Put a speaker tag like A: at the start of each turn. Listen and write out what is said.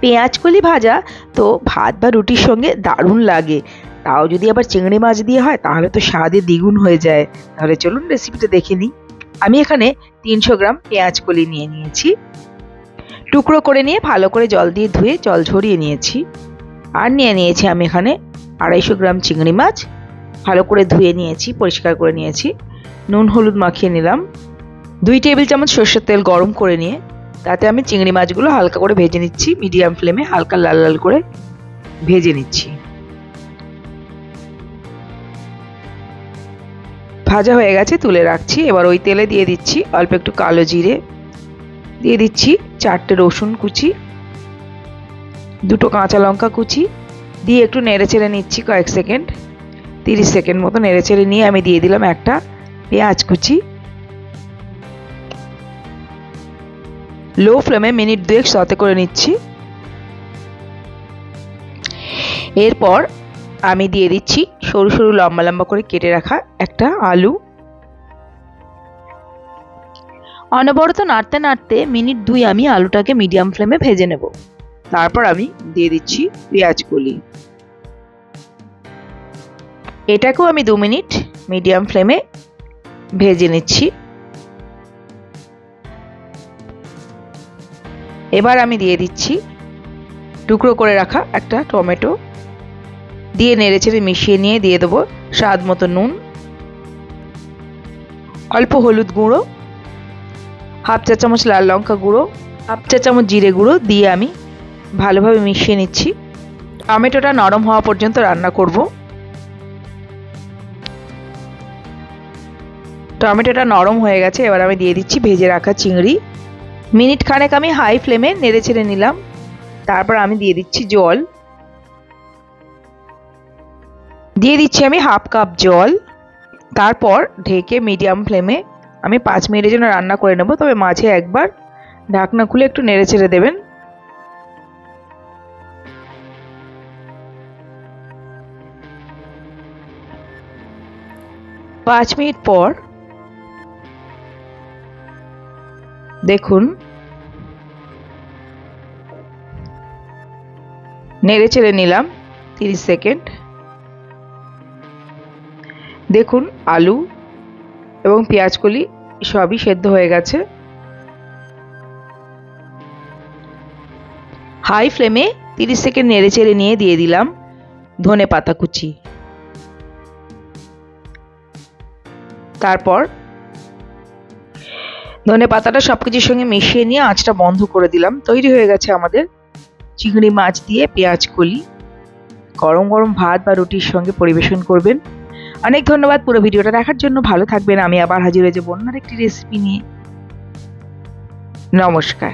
A: পেঁয়াজ কলি ভাজা, তো ভাত বা রুটির সঙ্গে দারুণ লাগে। তাও যদি আবার চিংড়ি মাছ দিয়ে হয়, তাহলে তো স্বাদে দ্বিগুণ হয়ে যায়। তাহলে চলুন রেসিপিটা দেখে নিই। আমি এখানে তিনশো গ্রাম পেঁয়াজ কলি নিয়ে নিয়েছি। টুকরো করে নিয়ে ভালো করে জল দিয়ে ধুয়ে জল ঝরিয়ে নিয়েছি। আর নিয়ে নিয়েছি আমি এখানে আড়াইশো গ্রাম চিংড়ি মাছ। ভালো করে ধুয়ে নিয়েছি, পরিষ্কার করে নিয়েছি। নুন, হলুদ মাখিয়ে নিলাম। দুই টেবিল চামচ সর্ষের তেল গরম করে নিয়ে তাতে আমি চিংড়ি মাছগুলো হালকা করে ভেজে নিচ্ছি মিডিয়াম ফ্লেমে হালকা লাল লাল করে ভেজে নিচ্ছি। ভাজা হয়ে গেছে, তুলে রাখছি। এবার ওই তেলে দিয়ে দিচ্ছি অল্প একটু কালো জিরে। দিয়ে দিচ্ছি চারটে রসুন কুচি, দুটো কাঁচা লঙ্কা কুচি। দিয়ে একটু নেড়ে চেড়ে নিচ্ছি কয়েক সেকেন্ড, তিরিশ সেকেন্ড মতো নেড়ে চেড়ে নিয়ে আমি দিয়ে দিলাম একটা পেঁয়াজ কুচি। লো ফ্লেমে মিনিট দুয়েক সতে করে নিচ্ছি। এরপর আমি দিয়ে দিচ্ছি সরু সরু লম্বা লম্বা করে কেটে রাখা একটা আলু। অনবরত নাড়তে নাড়তে মিনিট দুই আমি আলুটাকে মিডিয়াম ফ্লেমে ভেজে নেব। তারপর আমি দিয়ে দিচ্ছি পেঁয়াজ কলি। এটাকেও আমি দু মিনিট মিডিয়াম ফ্লেমে ভেজে নিচ্ছি। এবার আমি দিয়ে দিচ্ছি টুকরো করে রাখা একটা টমেটো। দিয়ে নেড়ে নেড়েচেড়ে মিশিয়ে নিয়ে দিয়ে দেবো স্বাদ মতো নুন। অল্প হলুদ গুঁড়ো, হাফ চা চামচ লাল লঙ্কা গুঁড়ো, হাফ চা চামচ জিরে গুঁড়ো দিয়ে আমি ভালোভাবে মিশিয়ে নিচ্ছি। টমেটোটা নরম হওয়া পর্যন্ত রান্না করব। টমেটোটা নরম হয়ে গেছে, এবার আমি দিয়ে দিচ্ছি ভেজে রাখা চিংড়ি। মিনিট খানেক আমি হাই ফ্লেমে নেড়ে ছেড়ে নিলাম। তারপর আমি দিয়ে দিচ্ছি জল। দিয়ে দিচ্ছি আমি হাফ কাপ জল। তারপর ঢেকে মিডিয়াম ফ্লেমে আমি পাঁচ মিনিটের জন্য রান্না করে নেব। তবে মাঝে একবার ঢাকনা খুলে একটু নেড়ে ছেড়ে দেবেন। পাঁচ মিনিট পর দেখুন। নেড়ে চেড়ে নিলাম, তিরিশ সেকেন্ড। দেখুন, আলু এবং পেঁয়াজকলি সবই সেদ্ধ হয়ে গেছে। হাই ফ্লেমে তিরিশ সেকেন্ড নেড়ে চেড়ে নিয়ে দিয়ে দিলাম ধনে পাতা কুচি। তারপর ধনে পাতাটা সব কিছুর সঙ্গে মিশিয়ে নিয়ে আঁচটা বন্ধ করে দিলাম। তৈরি হয়ে গেছে আমাদের চিংড়ি মাছ দিয়ে পেঁয়াজ কলি। গরম গরম ভাত বা রুটির সঙ্গে পরিবেশন করবেন। অনেক ধন্যবাদ পুরো ভিডিওটা দেখার জন্য। ভালো থাকবেন। আমি আবার হাজির হয়ে যাব অন্য একটি রেসিপি নিয়ে। নমস্কার।